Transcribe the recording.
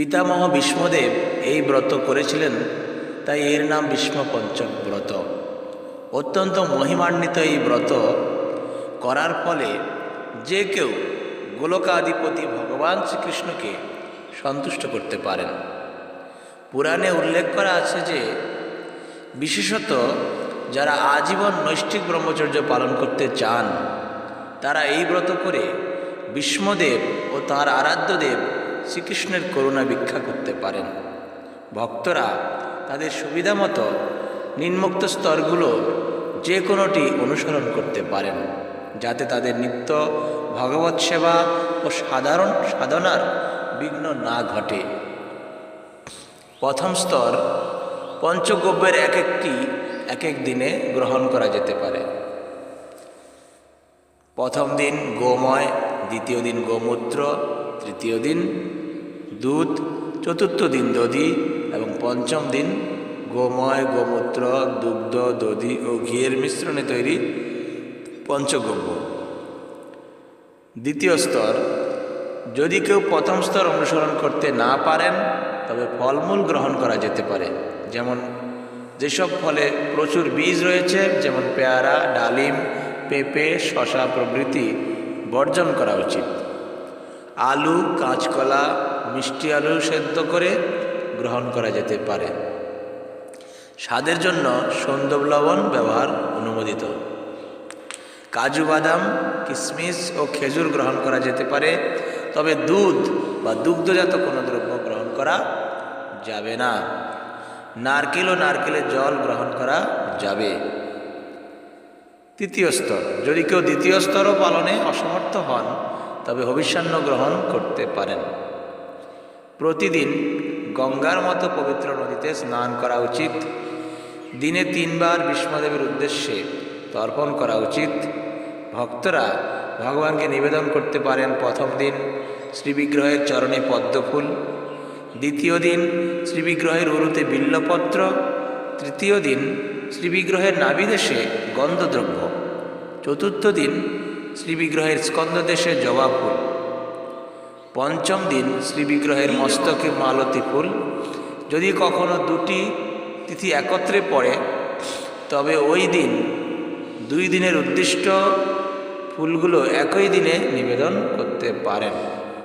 পিতামহ ভীষ্মদেব এই ব্রত করেছিলেন, তাই এর নাম ভীষ্ম পঞ্চক ব্রত। অত্যন্ত মহিমান্বিত এই ব্রত করার ফলে যে কেউ গোলকাধিপতি ভগবান শ্রীকৃষ্ণকে সন্তুষ্ট করতে পারেন। পুরাণে উল্লেখ করা আছে যে, বিশেষত যারা আজীবন নৈষ্ঠিক ব্রহ্মচর্য পালন করতে চান, তারা এই ব্রত করে বিষ্ণুদেব ও তার আরাধ্যদেব শ্রীকৃষ্ণের করুণা ভিক্ষা করতে পারেন। ভক্তরা তাদের সুবিধা মতো নিম্মুক্ত স্তরগুলো যে কোনোটি অনুসরণ করতে পারেন, যাতে তাদের নিত্য ভগবত সেবা ও সাধারণ সাধনার বিঘ্ন না ঘটে। প্রথম স্তর, পঞ্চগব্যের এক একটি এক এক দিনে গ্রহণ করা যেতে পারে। প্রথম দিন গোময়, দ্বিতীয় দিন গোমূত্র, তৃতীয় দিন দুধ চতুর্থ দিন দধি এবং পঞ্চম দিন গোময়, গোমূত্র, দুগ্ধ, দধি ও ঘিয়ের মিশ্রণে তৈরি পঞ্চগব্য। দ্বিতীয় স্তর, যদি কেউ প্রথম স্তর অনুসরণ করতে না পারেন, তবে ফলমূল গ্রহণ করা যেতে পারে। যেমন যেসব ফলে প্রচুর বীজ রয়েছে, যেমন পেয়ারা, ডালিম, পেঁপে শশা প্রভৃতি বর্জন করা উচিত। আলু, কাঁচকলা, মিষ্টি আলু সেদ্ধ করে গ্রহণ করা যেতে পারে। স্বাদের জন্য সন্দব লবণ ব্যবহার অনুমোদিত। কাজু বাদাম কিশমিশ ও খেজুর গ্রহণ করা যেতে পারে, তবে দুধ বা দুগ্ধজাত কোনো দ্রব্য গ্রহণ করা যাবে না। নারকেল ও নারকেলের জল গ্রহণ করা যাবে। তৃতীয় স্তর, যদি কেউ দ্বিতীয় স্তরও পালনে অসমর্থ হন তবে হবিষ্যান্ন গ্রহণ করতে পারেন। প্রতিদিন গঙ্গার মতো পবিত্র নদীতে স্নান করা উচিত। দিনে তিনবার বিষ্ণুদেবের উদ্দেশ্যে তর্পণ করা উচিত। ভক্তরা ভগবানকে নিবেদন করতে পারেন প্রথম দিন শ্রীবিগ্রহের চরণে পদ্মফুল, দ্বিতীয় দিন শ্রীবিগ্রহের উরুতে বিল্লপত্র, তৃতীয় দিন শ্রীবিগ্রহের নাভিদেশে গন্ধদ্রব্য, চতুর্থ দিন শ্রীবিগ্রহের স্কন্দদেশে জবা ফুল। পঞ্চম দিন শ্রীবিগ্রহের মস্তকে মালতী ফুল। যদি কখনো দুটি তিথি একত্রে পড়ে, তবে ওই দিন, দুই দিনের উদ্দিষ্ট ফুলগুলো একই দিনে নিবেদন করতে পারেন।